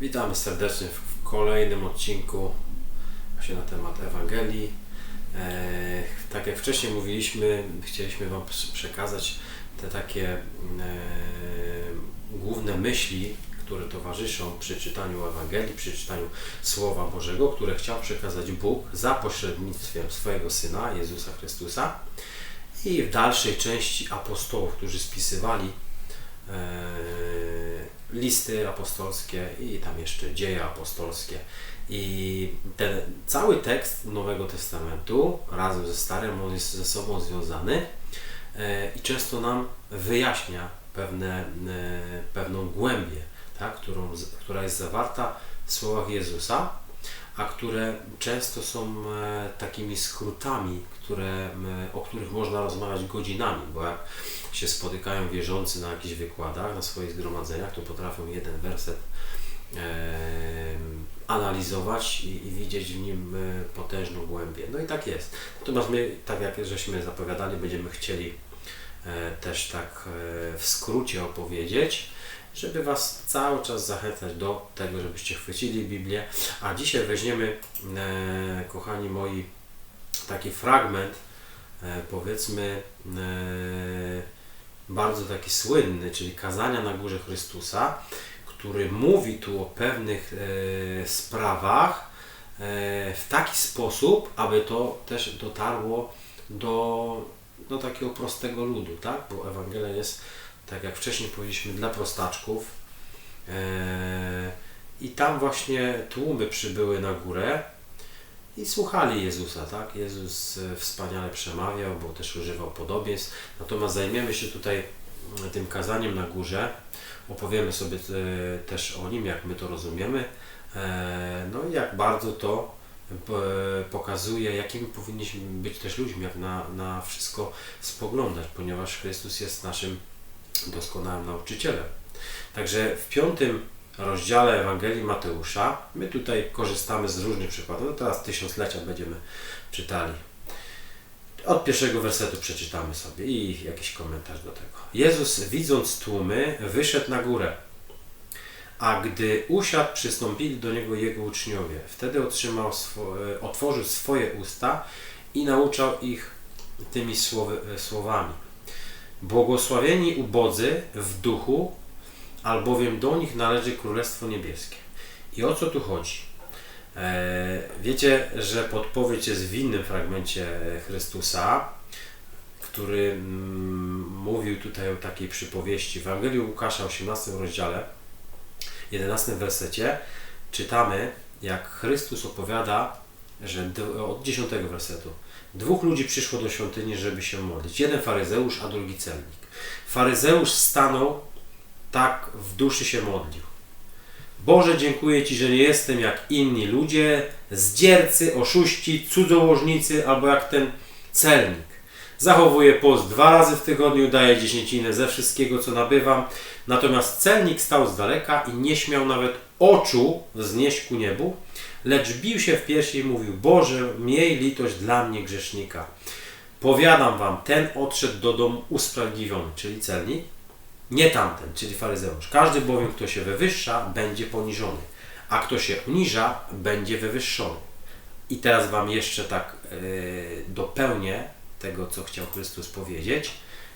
Witamy serdecznie w kolejnym odcinku właśnie na temat Ewangelii. E, tak jak wcześniej mówiliśmy, chcieliśmy Wam przekazać te takie e, główne myśli, które towarzyszą przy czytaniu Ewangelii, przy czytaniu Słowa Bożego, które chciał przekazać Bóg za pośrednictwem swojego Syna, Jezusa Chrystusa. I w dalszej części apostołów, którzy spisywali e, listy apostolskie i tam jeszcze dzieje apostolskie. I ten cały tekst Nowego Testamentu razem ze Starym on jest ze sobą związany e, i często nam wyjaśnia pewne, e, pewną głębię, tak, którą, która jest zawarta w słowach Jezusa, a które często są e, takimi skrótami, które, o których można rozmawiać godzinami, bo jak się spotykają wierzący na jakichś wykładach, na swoich zgromadzeniach, to potrafią jeden werset em, analizować i, i widzieć w nim e, potężną głębię. No i tak jest. Natomiast my, tak jak żeśmy zapowiadali, będziemy chcieli e, też tak e, w skrócie opowiedzieć, żeby Was cały czas zachęcać do tego, żebyście chwycili Biblię. A dzisiaj weźmiemy, e, kochani moi, taki fragment, e, powiedzmy, e, bardzo taki słynny, czyli kazania na górze Chrystusa, który mówi tu o pewnych e, sprawach e, w taki sposób, aby to też dotarło do, do takiego prostego ludu, tak? Bo Ewangelia jest, tak jak wcześniej powiedzieliśmy, dla prostaczków. E, I tam właśnie tłumy przybyły na górę i słuchali Jezusa, tak? Jezus e, wspaniale przemawiał, bo też używał podobieństw. Natomiast zajmiemy się tutaj mm, tym kazaniem na górze. Opowiemy sobie e, też o nim, jak my to rozumiemy. E, No i jak bardzo to e, pokazuje, jakimi powinniśmy być też ludźmi, jak na, na wszystko spoglądać, ponieważ Chrystus jest naszym doskonałym nauczycielem. Także w piątym rozdziale Ewangelii Mateusza, my tutaj korzystamy z różnych przykładów. No teraz tysiąclecia będziemy czytali. Od pierwszego wersetu przeczytamy sobie i jakiś komentarz do tego. Jezus, widząc tłumy, wyszedł na górę. A gdy usiadł, przystąpili do niego jego uczniowie. Wtedy otrzymał swo, otworzył swoje usta i nauczał ich tymi słowy, słowami. Błogosławieni ubodzy w duchu, albowiem do nich należy Królestwo Niebieskie. I o co tu chodzi? E, wiecie, że podpowiedź jest w innym fragmencie Chrystusa, który mm, mówił tutaj o takiej przypowieści. W Ewangelii Łukasza, 18 rozdziale, 11 wersecie, czytamy, jak Chrystus opowiada, że od 10 wersetu. Dwóch ludzi przyszło do świątyni, żeby się modlić. Jeden faryzeusz, a drugi celnik. Faryzeusz stanął, tak w duszy się modlił. Boże, dziękuję Ci, że nie jestem jak inni ludzie, zdziercy, oszuści, cudzołożnicy, albo jak ten celnik. Zachowuję post dwa razy w tygodniu, daję dziesięcinę ze wszystkiego, co nabywam. Natomiast celnik stał z daleka i nie śmiał nawet oczu wznieść ku niebu, lecz bił się w piersi i mówił: Boże, miej litość dla mnie grzesznika. Powiadam wam, ten odszedł do domu usprawiedliwiony, czyli celnik, nie tamten, czyli faryzeusz. Każdy bowiem, kto się wywyższa, będzie poniżony, a kto się uniża, będzie wywyższony. I teraz Wam jeszcze tak yy, dopełnię tego, co chciał Chrystus powiedzieć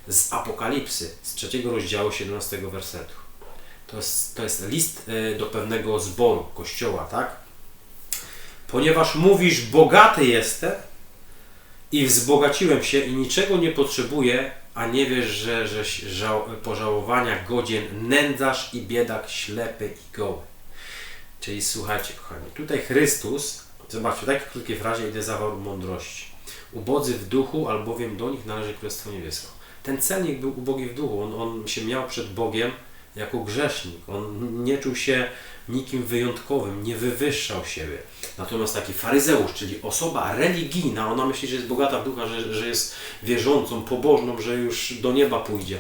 z Apokalipsy, z trzeciego rozdziału 17 wersetu. To jest, to jest list yy, do pewnego zboru, kościoła, tak? Ponieważ mówisz, bogaty jestem i wzbogaciłem się i niczego nie potrzebuję, a nie wiesz, że, że żał, pożałowania godzien nędzarz i biedak, ślepy i goły. Czyli słuchajcie, kochani, tutaj Chrystus, zobaczcie, w takiej krótkiej frazie idzie zawał mądrości. Ubodzy w duchu, albowiem do nich należy Królestwo Niebieskie. Ten celnik był ubogi w duchu, on, on się miał przed Bogiem jako grzesznik. On nie czuł się nikim wyjątkowym, nie wywyższał siebie. Natomiast taki faryzeusz, czyli osoba religijna, ona myśli, że jest bogata w ducha, że, że jest wierzącą, pobożną, że już do nieba pójdzie.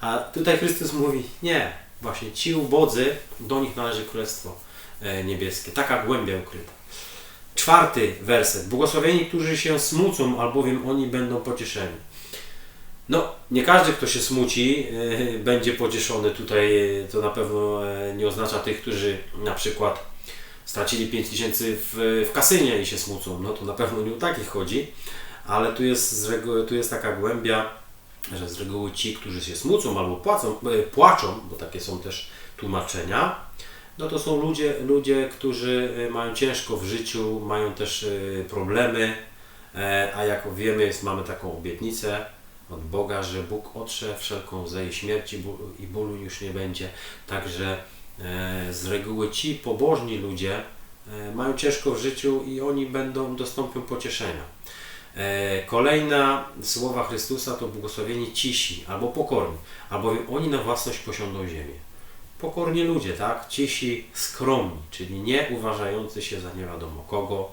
A tutaj Chrystus mówi, nie, właśnie ci ubodzy, do nich należy Królestwo e, Niebieskie. Taka głębia ukryta. Czwarty werset. Błogosławieni, którzy się smucą, albowiem oni będą pocieszeni. No, nie każdy, kto się smuci, e, będzie pocieszony. Tutaj e, to na pewno e, nie oznacza tych, którzy na przykład stracili 5000 w, w kasynie i się smucą. No to na pewno nie o takich chodzi, ale tu jest, reguły, tu jest taka głębia, że z reguły ci, którzy się smucą albo płacą, płaczą, bo takie są też tłumaczenia, no to są ludzie, ludzie, którzy mają ciężko w życiu, mają też problemy, a jak wiemy, jest, mamy taką obietnicę od Boga, że Bóg otrze wszelką łzę i śmierci i bólu już nie będzie. Także e, z reguły ci pobożni ludzie e, mają ciężko w życiu i oni będą dostąpią pocieszenia. E, Kolejna słowa Chrystusa to błogosławieni cisi albo pokorni, albowiem oni na własność posiądą ziemię. Pokorni ludzie, tak? Cisi, skromni, czyli nie uważający się za nie wiadomo kogo.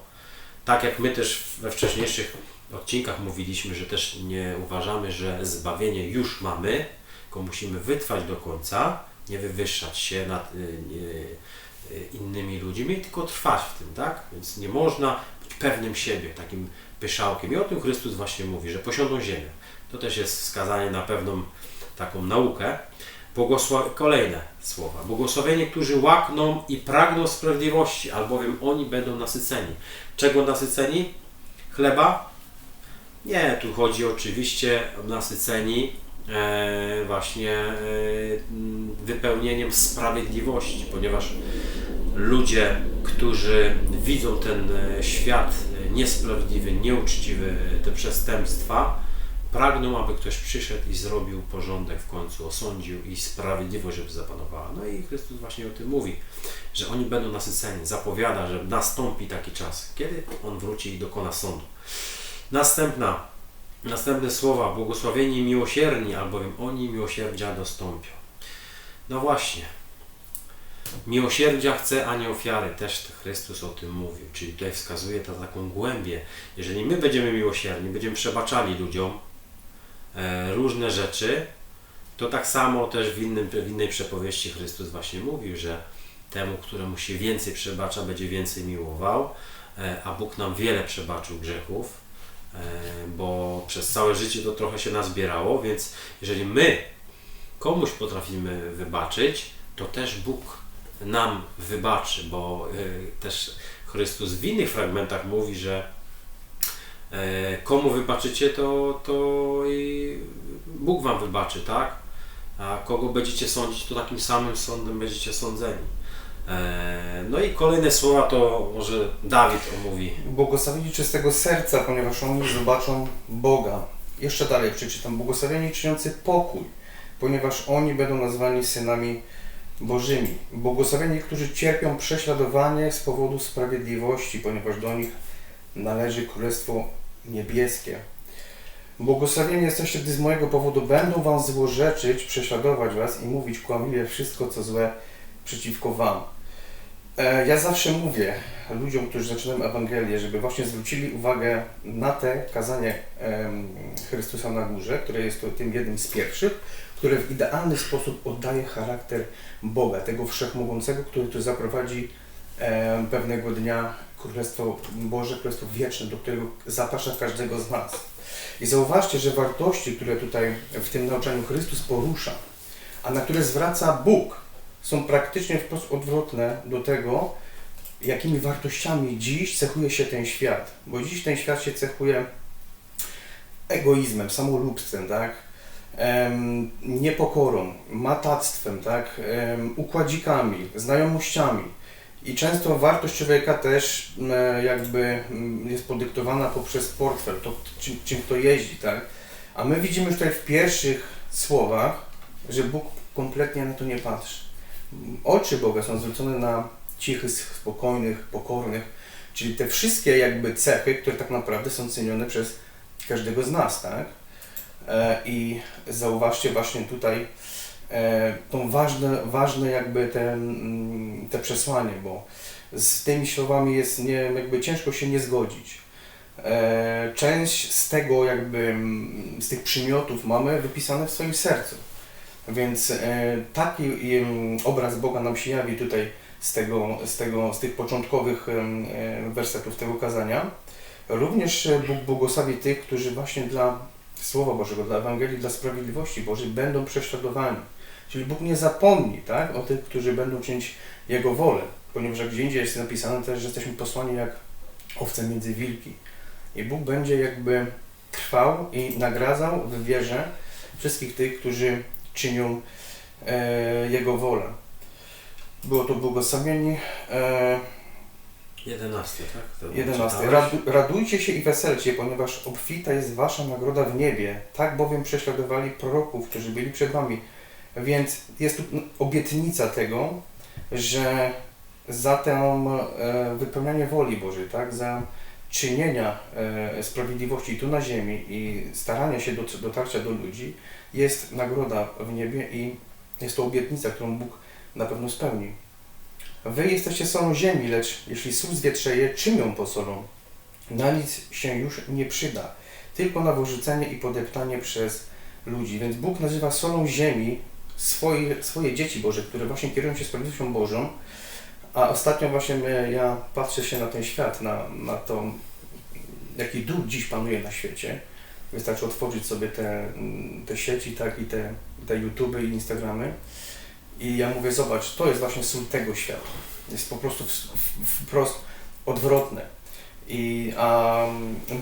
Tak jak my też we wcześniejszych odcinkach mówiliśmy, że też nie uważamy, że zbawienie już mamy, tylko musimy wytrwać do końca, nie wywyższać się nad y, y, innymi ludźmi, tylko trwać w tym, tak? Więc nie można być pewnym siebie, takim pyszałkiem. I o tym Chrystus właśnie mówi, że posiądą ziemię. To też jest wskazanie na pewną taką naukę. Błogosław... Kolejne słowa. Błogosławieni, którzy łakną i pragną sprawiedliwości, albowiem oni będą nasyceni. Czego nasyceni? Chleba? Nie, tu chodzi oczywiście o nasyceni e, właśnie e, wypełnieniem sprawiedliwości, ponieważ ludzie, którzy widzą ten e, świat niesprawiedliwy, nieuczciwy, te przestępstwa, pragną, aby ktoś przyszedł i zrobił porządek w końcu, osądził i sprawiedliwość, żeby zapanowała. No i Chrystus właśnie o tym mówi, że oni będą nasyceni, zapowiada, że nastąpi taki czas, kiedy On wróci i dokona sądu. Następna, następne słowa, błogosławieni miłosierni, albowiem oni miłosierdzia dostąpią. No właśnie, miłosierdzia chce, a nie ofiary. Też Chrystus o tym mówił, czyli tutaj wskazuje to taką głębię. Jeżeli my będziemy miłosierni, będziemy przebaczali ludziom e, różne rzeczy, to tak samo też w, innym, w innej przepowieści Chrystus właśnie mówił, że temu, któremu się więcej przebacza, będzie więcej miłował, e, a Bóg nam wiele przebaczył grzechów, bo przez całe życie to trochę się nazbierało, więc jeżeli my komuś potrafimy wybaczyć, to też Bóg nam wybaczy, bo e, też Chrystus w innych fragmentach mówi, że e, komu wybaczycie, to, to i Bóg wam wybaczy, tak? A kogo będziecie sądzić, to takim samym sądem będziecie sądzeni. E, No i kolejne słowa to może Dawid omówi. Błogosławieni czystego serca, ponieważ oni zobaczą Boga. Jeszcze dalej przeczytam. Błogosławieni czyniący pokój, ponieważ oni będą nazwani synami Bożymi. Błogosławieni, którzy cierpią prześladowanie z powodu sprawiedliwości, ponieważ do nich należy Królestwo Niebieskie. Błogosławieni jesteście, gdy z mojego powodu będą wam złorzeczyć, prześladować was i mówić kłamliwie wszystko, co złe przeciwko wam. E, Ja zawsze mówię ludziom, którzy zaczynają Ewangelię, żeby właśnie zwrócili uwagę na te kazanie Chrystusa na górze, które jest tym jednym z pierwszych, które w idealny sposób oddaje charakter Boga, tego Wszechmogącego, który tu zaprowadzi pewnego dnia Królestwo Boże, Królestwo Wieczne, do którego zaprasza każdego z nas. I zauważcie, że wartości, które tutaj w tym nauczaniu Chrystus porusza, a na które zwraca Bóg, są praktycznie wprost odwrotne do tego, jakimi wartościami dziś cechuje się ten świat. Bo dziś ten świat się cechuje egoizmem, samolubstwem, tak? Niepokorą, matactwem, tak? Em, układzikami, znajomościami. I często wartość człowieka też e, jakby jest podyktowana poprzez portfel, to czym, czym kto jeździ, tak? A my widzimy już tutaj w pierwszych słowach, że Bóg kompletnie na to nie patrzy. Oczy Boga są zwrócone na cichych, spokojnych, pokornych, czyli te wszystkie jakby cechy, które tak naprawdę są cenione przez każdego z nas, tak? E, I zauważcie właśnie tutaj e, tą ważne, ważne jakby te, mm, te przesłanie, bo z tymi słowami jest nie, jakby ciężko się nie zgodzić. E, Część z tego jakby, mm, z tych przymiotów mamy wypisane w swoim sercu. Więc e, taki obraz Boga nam się jawi tutaj z, tego, z, tego, z tych początkowych e, wersetów tego kazania. Również e, Bóg błogosławi tych, którzy właśnie dla Słowa Bożego, dla Ewangelii, dla sprawiedliwości Bożej będą prześladowani. Czyli Bóg nie zapomni tak, o tych, którzy będą czynić Jego wolę, ponieważ gdzie indziej jest napisane też, że jesteśmy posłani jak owce między wilki. I Bóg będzie jakby trwał i nagradzał w wierze wszystkich tych, którzy czynią e, Jego wolę. Było to błogosławieni. E, 11, tak? To 11. czytałeś? Radu, radujcie się i weselcie, ponieważ obfita jest wasza nagroda w niebie. Tak bowiem prześladowali proroków, którzy byli przed wami. Więc jest tu obietnica tego, że za tę e, wypełnianie woli Bożej, tak, za czynienia e, sprawiedliwości tu na ziemi i starania się do, dotarcia do ludzi, jest nagroda w niebie i jest to obietnica, którą Bóg na pewno spełni. Wy jesteście solą ziemi, lecz jeśli sól zwietrzeje, czym ją posolą? Na nic się już nie przyda, tylko na wyrzucenie i podeptanie przez ludzi. Więc Bóg nazywa solą ziemi swoje, swoje dzieci Boże, które właśnie kierują się sprawiedliwością Bożą. A ostatnio właśnie ja patrzę się na ten świat, na, na to, jaki duch dziś panuje na świecie. Wystarczy otworzyć sobie te, te sieci, tak, i te, te YouTube i Instagramy. I ja mówię, zobacz, to jest właśnie sól tego świata. Jest po prostu wprost odwrotne. I a,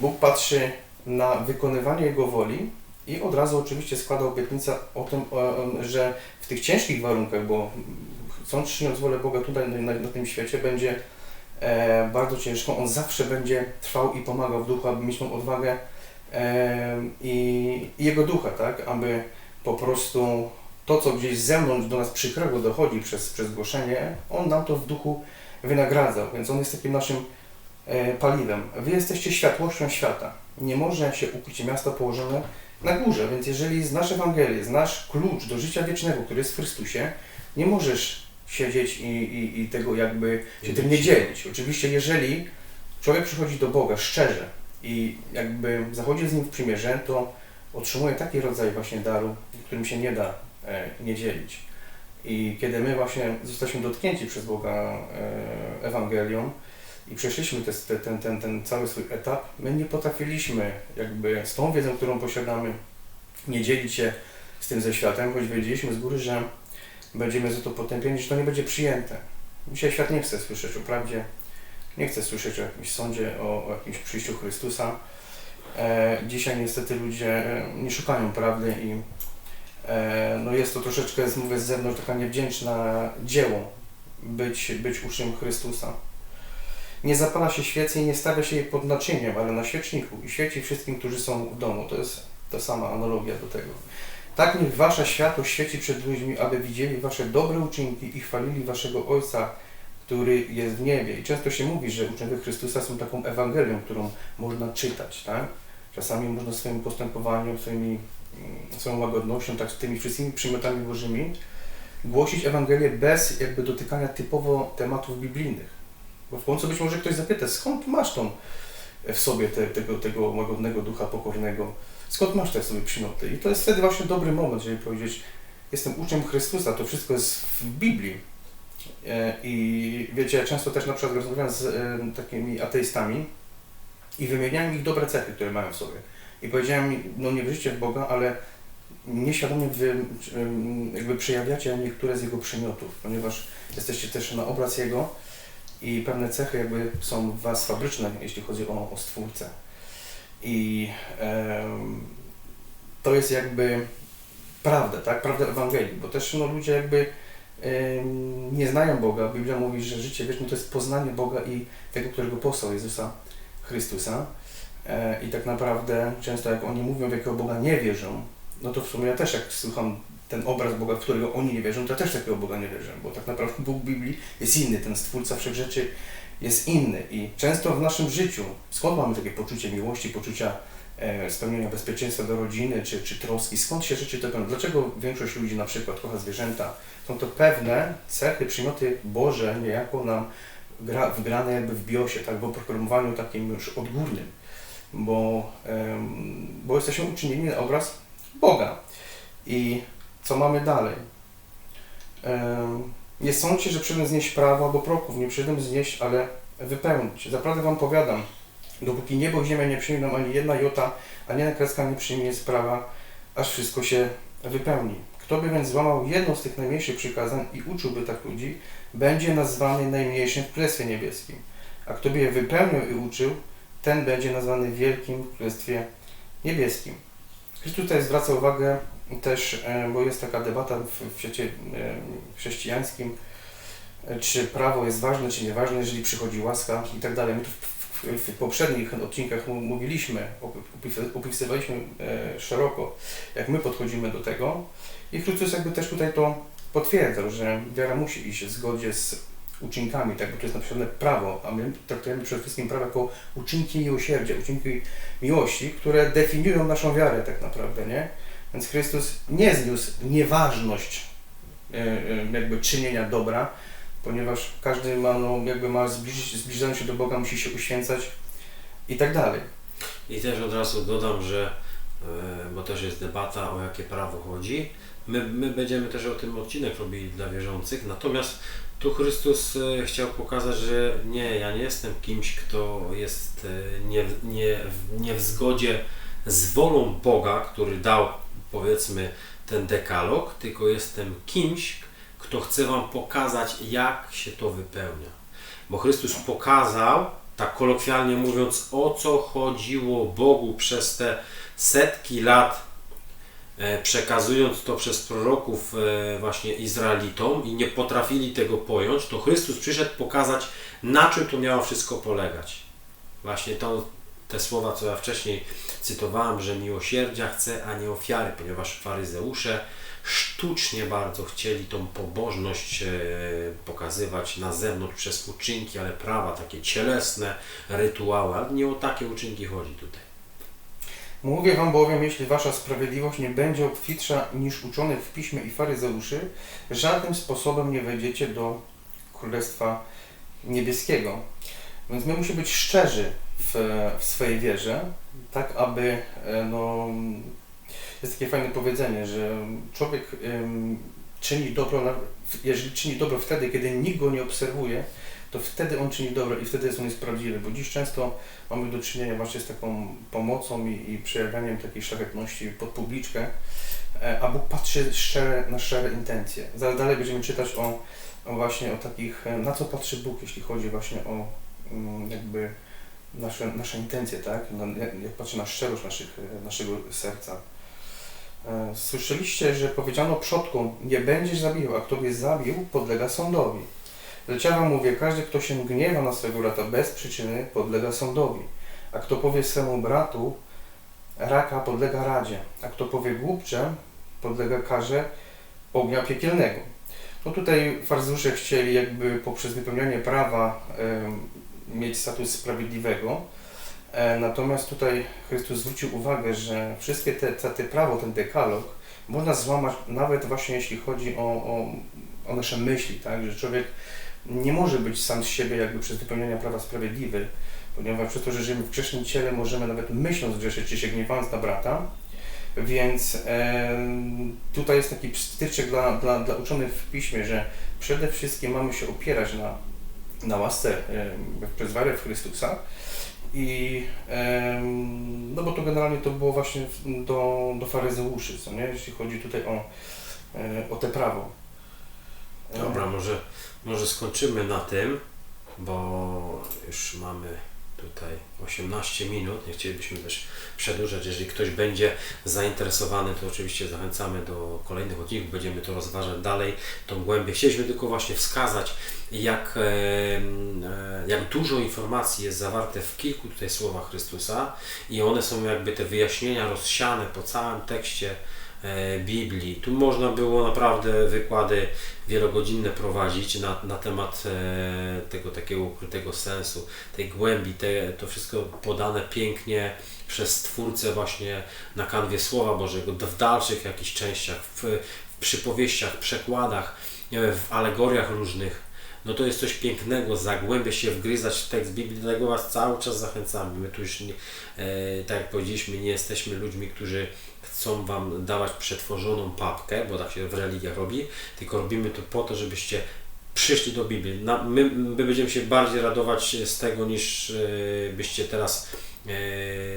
Bóg patrzy na wykonywanie Jego woli i od razu oczywiście składa obietnicę o tym, że w tych ciężkich warunkach, bo chcąc czyniąc wolę Boga tutaj na, na tym świecie, będzie e, bardzo ciężko. On zawsze będzie trwał i pomagał w duchu, aby mieć tą odwagę e, i, i Jego ducha, tak? Aby po prostu to, co gdzieś z zewnątrz do nas przykrego dochodzi przez, przez głoszenie, On nam to w duchu wynagradzał, więc On jest takim naszym e, paliwem. Wy jesteście światłością świata. Nie może się ukryć miasto położone na górze, więc jeżeli znasz Ewangelię, znasz klucz do życia wiecznego, który jest w Chrystusie, nie możesz siedzieć i, i, i tego jakby się tym nie dzielić. Oczywiście, jeżeli człowiek przychodzi do Boga szczerze i jakby zachodzi z Nim w przymierze, to otrzymuje taki rodzaj właśnie daru, którym się nie da e, nie dzielić. I kiedy my właśnie zostaliśmy dotknięci przez Boga e, Ewangelią i przeszliśmy te, te, ten, ten, ten cały swój etap, my nie potrafiliśmy jakby z tą wiedzą, którą posiadamy, nie dzielić się z tym ze światem, choć wiedzieliśmy z góry, że będziemy za to potępieni, że to nie będzie przyjęte. Dzisiaj świat nie chce słyszeć o prawdzie, nie chce słyszeć o jakimś sądzie, o, o jakimś przyjściu Chrystusa. E, dzisiaj niestety ludzie e, nie szukają prawdy i e, no jest to troszeczkę, mówię z zewnątrz, taka niewdzięczna dzieło być, być uczniem Chrystusa. Nie zapala się świecy i nie stawia się jej pod naczyniem, ale na świeczniku i świeci wszystkim, którzy są w domu. To jest ta sama analogia do tego. Tak niech wasza światłość świeci przed ludźmi, aby widzieli wasze dobre uczynki i chwalili waszego Ojca, który jest w niebie. I często się mówi, że uczniowie Chrystusa są taką Ewangelią, którą można czytać, tak? Czasami można swoim postępowaniem, swoimi, mm, swoją łagodnością, tak, tymi wszystkimi przymiotami bożymi głosić Ewangelię bez jakby dotykania typowo tematów biblijnych. Bo w końcu być może ktoś zapyta, skąd masz tą w sobie te, tego, tego łagodnego ducha pokornego, skąd masz te sobie przymioty? I to jest wtedy właśnie dobry moment, żeby powiedzieć, jestem uczniem Chrystusa, to wszystko jest w Biblii. E, I wiecie, ja często też na przykład rozmawiam z takimi ateistami i wymieniałem ich dobre cechy, które mają w sobie. I powiedziałem, no nie wierzycie w Boga, ale nieświadomie wy jakby przejawiacie niektóre z Jego przymiotów, ponieważ jesteście też na obraz Jego i pewne cechy jakby są w Was fabryczne, jeśli chodzi o, o Stwórcę. I em, to jest jakby prawda, tak? Prawda Ewangelii, bo też no, ludzie jakby em, nie znają Boga. Biblia mówi, że życie wieczne to jest poznanie Boga i tego, którego posłał Jezusa Chrystusa. E, I tak naprawdę często jak oni mówią, w jakiego Boga nie wierzą, no to w sumie ja też jak słucham ten obraz Boga, w którego oni nie wierzą, to ja też takiego Boga nie wierzę, bo tak naprawdę Bóg Biblii jest inny, ten Stwórca Wszechrzeczy jest inny i często w naszym życiu, skąd mamy takie poczucie miłości, poczucia e, spełnienia bezpieczeństwa do rodziny, czy, czy troski, skąd się rzeczy te? Dlaczego większość ludzi na przykład kocha zwierzęta? Są to pewne cechy, przymioty Boże niejako nam gra, wgrane jakby w biosie, tak, w oprogramowaniu takim już odgórnym, bo, em, bo jesteśmy uczynieni na obraz Boga. I co mamy dalej? Nie sądźcie, że przyjdę znieść prawo albo proków, nie przyjdę znieść, ale wypełnić. Zaprawdę Wam powiadam, Dopóki niebo i ziemia nie przyjmą ani jedna jota, ani jedna kreska nie przyjmie z prawa, aż wszystko się wypełni. Kto by więc złamał jedno z tych najmniejszych przykazań i uczyłby tak ludzi, będzie nazwany najmniejszym w Królestwie Niebieskim. A kto by je wypełnił i uczył, ten będzie nazwany wielkim w Królestwie Niebieskim. Chrystus tutaj zwraca uwagę też, e, bo jest taka debata w, w świecie e, chrześcijańskim, e, czy prawo jest ważne, czy nieważne, jeżeli przychodzi łaska i tak dalej. My tu w, w, w poprzednich odcinkach mówiliśmy, opis- opisywaliśmy szeroko, jak my podchodzimy do tego. I Chrystus jakby też tutaj to potwierdzał, że wiara musi iść w zgodzie z uczynkami, tak, bo to jest napisane prawo, a my traktujemy przede wszystkim prawo jako uczynki miłosierdzia, uczynki miłości, które definiują naszą wiarę tak naprawdę, nie? Więc Chrystus nie zniósł nieważność e, e, jakby czynienia dobra, ponieważ każdy ma, no, jakby ma zbliżyć, zbliżając się do Boga, musi się uświęcać i tak dalej. I też od razu dodam, że, e, bo też jest debata o jakie prawo chodzi, my, my będziemy też o tym odcinek robili dla wierzących, natomiast tu Chrystus chciał pokazać, że nie, ja nie jestem kimś, kto jest nie, nie, nie w zgodzie z wolą Boga, który dał powiedzmy ten dekalog, tylko jestem kimś, kto chce Wam pokazać, jak się to wypełnia. Bo Chrystus pokazał, tak kolokwialnie mówiąc, o co chodziło Bogu przez te setki lat, e, przekazując to przez proroków e, właśnie Izraelitom i nie potrafili tego pojąć, to Chrystus przyszedł pokazać, na czym to miało wszystko polegać. Właśnie to, te słowa, co ja wcześniej cytowałem, że miłosierdzia chce, a nie ofiary, ponieważ faryzeusze sztucznie bardzo chcieli tą pobożność e, pokazywać na zewnątrz przez uczynki, ale prawa takie cielesne, rytuały, ale nie o takie uczynki chodzi tutaj. Mówię wam bowiem, jeśli wasza sprawiedliwość nie będzie obfitsza niż uczonych w piśmie i faryzeuszy, żadnym sposobem nie wejdziecie do Królestwa Niebieskiego. Więc my musimy być szczerzy w, w swojej wierze, tak aby, e, no, jest takie fajne powiedzenie, że człowiek em, czyni dobro, jeżeli czyni dobro wtedy, kiedy nikt go nie obserwuje, to wtedy on czyni dobro i wtedy jest on jest bo dziś często mamy do czynienia właśnie z taką pomocą i, i przejawianiem takiej szlachetności pod publiczkę, e, a Bóg patrzy szczere, na szczere intencje. Zaraz dalej będziemy czytać o, o właśnie o takich, e, na co patrzy Bóg, jeśli chodzi właśnie o mm, jakby nasze, nasze intencje, tak? Na, jak, jak patrzy na szczerość naszych, naszego serca. E, Słyszeliście, że powiedziano przodkom, nie będziesz zabijał, a kto by zabił, podlega sądowi. Lecz ja wam mówię, każdy, kto się gniewa na swego brata bez przyczyny, podlega sądowi. A kto powie swemu bratu, raka, podlega radzie. A kto powie głupcze, podlega karze ognia piekielnego. No tutaj faryzeusze chcieli jakby poprzez wypełnianie prawa mieć status sprawiedliwego. E, natomiast tutaj Chrystus zwrócił uwagę, że wszystkie te, te, te prawo, ten dekalog, można złamać nawet właśnie jeśli chodzi o, o, o nasze myśli, tak? Że człowiek nie może być sam z siebie jakby przez wypełnianie prawa sprawiedliwy, ponieważ przez to, że żyjemy w grzesznym ciele, możemy nawet myśląc grzeszyć, czy się gniewając na brata. Więc em, tutaj jest taki styczek dla, dla, dla uczonych w piśmie, że przede wszystkim mamy się opierać na, na łasce przez wiarę w Chrystusa. I no bo to generalnie to było właśnie do, do faryzeuszy, co nie? Jeśli chodzi tutaj o, e, o te prawo. Dobra, może, może skończymy na tym, bo już mamy tutaj 18 minut. Nie chcielibyśmy też przedłużać. Jeżeli ktoś będzie zainteresowany, to oczywiście zachęcamy do kolejnych odcinków. Będziemy to rozważać dalej, tą głębię. Chcieliśmy tylko właśnie wskazać, jak, e, jak dużo informacji jest zawarte w kilku tutaj słowach Chrystusa i one są jakby te wyjaśnienia rozsiane po całym tekście Biblii. Tu można było naprawdę wykłady wielogodzinne prowadzić na, na temat e, tego takiego ukrytego sensu, tej głębi, te, to wszystko podane pięknie przez Stwórcę właśnie na kanwie Słowa Bożego, w dalszych jakichś częściach, w, w przypowieściach, przekładach, w alegoriach różnych. No to jest coś pięknego, zagłębiać się, wgryzać w tekst Biblii, dlatego Was cały czas zachęcamy. My tu już, nie, e, tak jak powiedzieliśmy, nie jesteśmy ludźmi, którzy chcą Wam dawać przetworzoną papkę, bo tak się w religiach robi, tylko robimy to po to, żebyście przyszli do Biblii. My, my będziemy się bardziej radować z tego, niż e, byście teraz e,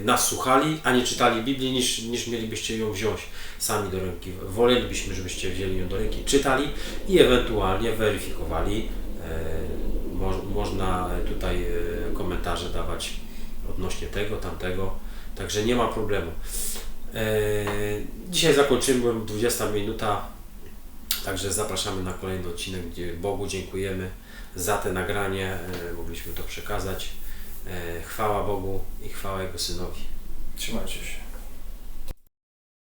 nas słuchali, a nie czytali Biblii, niż, niż mielibyście ją wziąć sami do ręki. Wolelibyśmy, żebyście wzięli ją do ręki, czytali i ewentualnie weryfikowali. E, mo, można tutaj komentarze dawać odnośnie tego, tamtego, także nie ma problemu. E, dzisiaj zakończymy, 20 minuta, także zapraszamy na kolejny odcinek, gdzie Bogu dziękujemy za te nagranie, e, mogliśmy to przekazać. E, chwała Bogu i chwała Jego Synowi. Trzymajcie się.